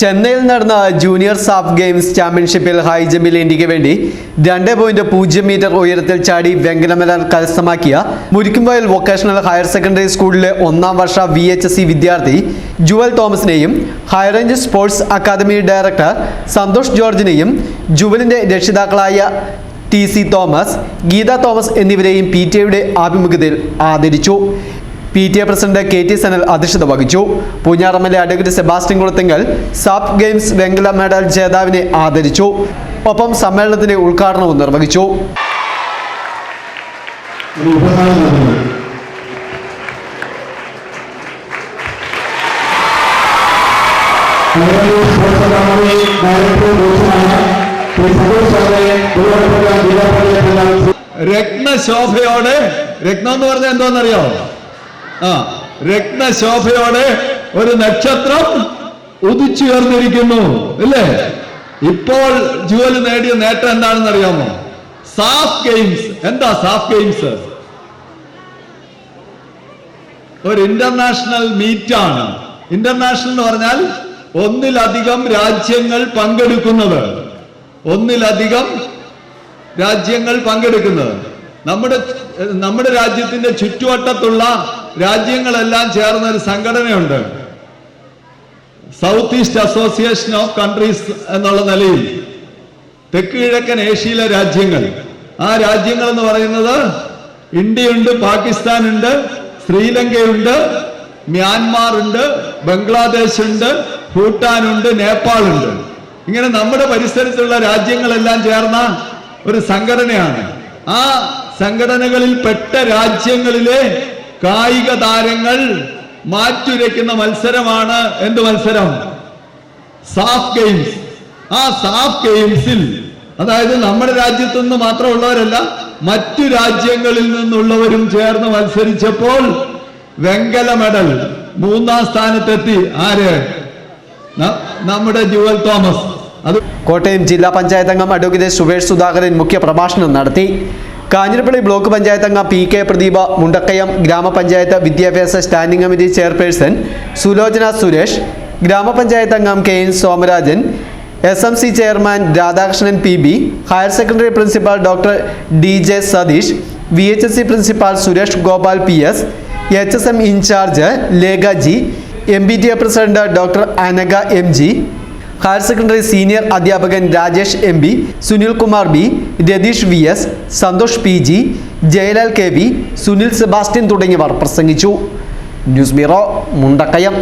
ചെന്നൈയിൽ നടന്ന junior SAF games ചാമ്പ്യൻഷിപ്പിൽ ഹൈ ജമ്പിൽ ഇന്ത്യയ്ക്ക് വേണ്ടി രണ്ട് പോയിന്റ് പൂജ്യം മീറ്റർ ഉയരത്തിൽ ചാടി വെങ്കല കരസ്ഥമാക്കിയ മുരിക്കുംവയൽ വൊക്കേഷണൽ ഹയർ സെക്കൻഡറി സ്കൂളിലെ ഒന്നാം വർഷ വി എച്ച് എസ് സി വിദ്യാർത്ഥി Jual തോമസിനെയും high range sports academy director Santhosh ജോർജിനെയും ജുവലിന്റെ രക്ഷിതാക്കളായ T C Thomas Geetha Thomas എന്നിവരെയും പി ടി എയുടെ ആഭിമുഖ്യത്തിൽ ആദരിച്ചു. P T A president K T Sanal അധ്യക്ഷത വഹിച്ചു. പൂഞ്ഞാറമ്മലെ advocate Sebastian Kulathinkal SAF games വെങ്കല മെഡൽ ജേതാവിനെ ആദരിച്ചു. ഒപ്പം സമ്മേളനത്തിന്റെ ഉദ്ഘാടനവും നിർവഹിച്ചു. രത്നശോഭയോടെ രത്നം എന്ന് പറഞ്ഞാൽ എന്തോന്നറിയോ? ആ രത്നശോഭയോടെ ഒരു നക്ഷത്രം ഉദിച്ചുയർന്നിരിക്കുന്നു അല്ലേ ഇപ്പോൾ ജുവൽ നേടിയ നേട്ടം എന്താണെന്ന് അറിയാമോ സാഫ് ഗെയിംസ്. എന്താ സാഫ് ഗെയിംസ്? ഒരു ഇന്റർനാഷണൽ മീറ്റ് ആണ് ഇന്റർനാഷണൽ എന്ന് പറഞ്ഞാൽ ഒന്നിലധികം രാജ്യങ്ങൾ പങ്കെടുക്കുന്നത്. ഒന്നിലധികം രാജ്യങ്ങൾ പങ്കെടുക്കുന്നത്. നമ്മുടെ നമ്മുടെ രാജ്യത്തിന്റെ ചുറ്റുവട്ടത്തുള്ള രാജ്യങ്ങളെല്ലാം ചേർന്ന ഒരു സംഘടനയുണ്ട്. South east association of countries എന്നുള്ള നിലയിൽ തെക്ക് കിഴക്കൻ ഏഷ്യയിലെ രാജ്യങ്ങൾ. ആ രാജ്യങ്ങൾ എന്ന് പറയുന്നത് ഇന്ത്യയുണ്ട് പാകിസ്ഥാൻ ഉണ്ട് ശ്രീലങ്കയുണ്ട് മ്യാൻമാർ ഉണ്ട് ബംഗ്ലാദേശ് ഉണ്ട് ഭൂട്ടാൻ ഉണ്ട് നേപ്പാൾ ഉണ്ട് ഇങ്ങനെ നമ്മുടെ പരിസരത്തുള്ള രാജ്യങ്ങളെല്ലാം ചേർന്ന ഒരു സംഘടനയാണ്. ആ സംഘടനകളിൽ പെട്ട രാജ്യങ്ങളിലെ കായിക താരങ്ങൾ മാറ്റുരയ്ക്കുന്ന മത്സരമാണ് എന്ത് മത്സരം? സാഫ് ഗെയിംസ് ആ സാഫ് ഗെയിംസിൽ അതായത് നമ്മുടെ രാജ്യത്തു നിന്ന് മാത്രമുള്ളവരല്ല മറ്റു രാജ്യങ്ങളിൽ നിന്നുള്ളവരും ചേർന്ന് മത്സരിച്ചപ്പോൾ വെങ്കല മെഡൽ മൂന്നാം സ്ഥാനത്തെത്തി. ആര്? നമ്മുടെ ജുവൽ തോമസ്. അത് കോട്ടയം ജില്ലാ പഞ്ചായത്ത് അംഗം അഡ്വക്കേറ്റ് സുവേഷ് സുധാകരൻ മുഖ്യ പ്രഭാഷണം നടത്തി. കാഞ്ഞിരപ്പള്ളി ബ്ലോക്ക് പഞ്ചായത്ത് അംഗം പി കെ പ്രദീപ മുണ്ടക്കയം ഗ്രാമപഞ്ചായത്ത് വിദ്യാഭ്യാസ standing committee chairperson Sulochana Suresh grama panchayat അംഗം K N Somarajan S M C chairman Radhakrishnan P B higher secondary principal doctor D J Satheesh V H S C principal Suresh Gopal P S H S M incharge Lekha G M B T A president doctor Anagha M G higher secondary senior അധ്യാപകൻ Rajesh M B Sunil Kumar B Ratheesh V S Santhosh P G Jayalal K V Sunil Sebastian തുടങ്ങിയവർ പ്രസംഗിച്ചു. News bureau Mundakayam.